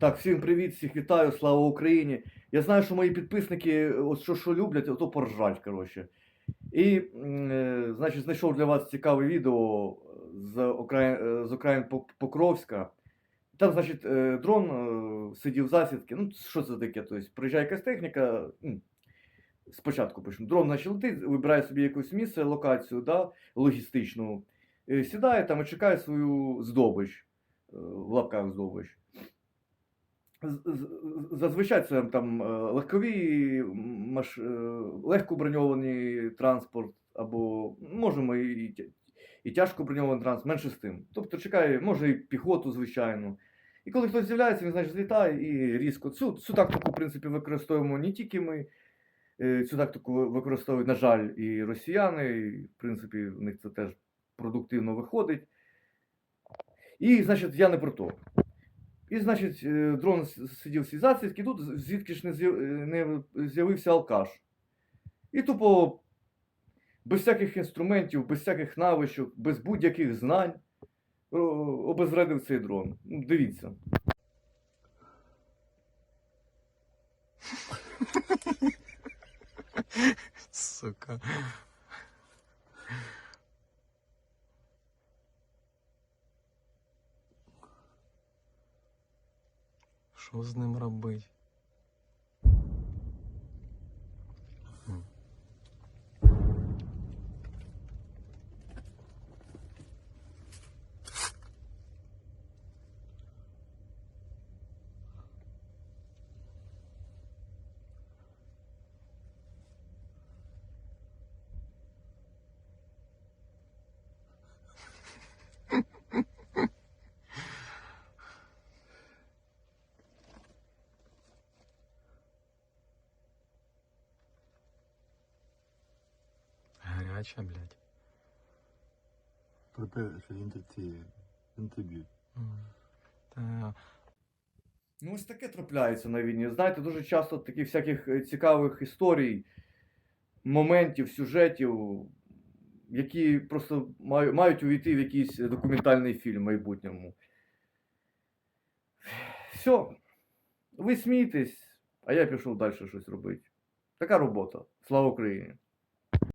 Так, всім привіт, всіх вітаю, слава Україні. Я знаю, що мої підписники, от що, що люблять, ото поржать, коротше. І, е, значить, знайшов для вас цікаве відео з Украї... е, з Україн Пок- Покровська. Там, значить, е, дрон е, сидів засідки. Ну, що це таке? Тобто, приїжджає якась техніка. Спочатку почну. Дрон значить, летить, вибирає собі якесь місце, локацію, да, логістичну, е, сідає там і чекає свою здобич, е, в лапках здобич. Зазвичай це там е, легкові маш... е, легко броньований транспорт, або можемо і, і тяжко броньований транспорт, менше з тим. Тобто чекає, може і піхоту, звичайно. І коли хтось з'являється, він значить злітає і різко. Цю, цю тактику, в принципі, використовуємо не тільки ми. Е, Цю тактику використовують, на жаль, і росіяни, і, в принципі, в них це теж продуктивно виходить. І, значить, я не про то. І, значить, е, дрон сидів в цій засідці, тут звідки ж не е, з'явився алкаш. І тупо без всяких інструментів, без всяких навичок, без будь-яких знань о, обезвредив цей дрон. Ну, Дивіться. Сука. Що з ним робить? Гаряча, блядь. Inter- ці інтерв'ю. Та Ну, ось таке трапляється на війні. Знаєте, дуже часто таких всяких е, цікавих історій, моментів, сюжетів, які просто маю- мають увійти в якийсь документальний фільм в майбутньому. Все. Ви смійтесь, а я пішов далі щось робити. Така робота. Слава Україні!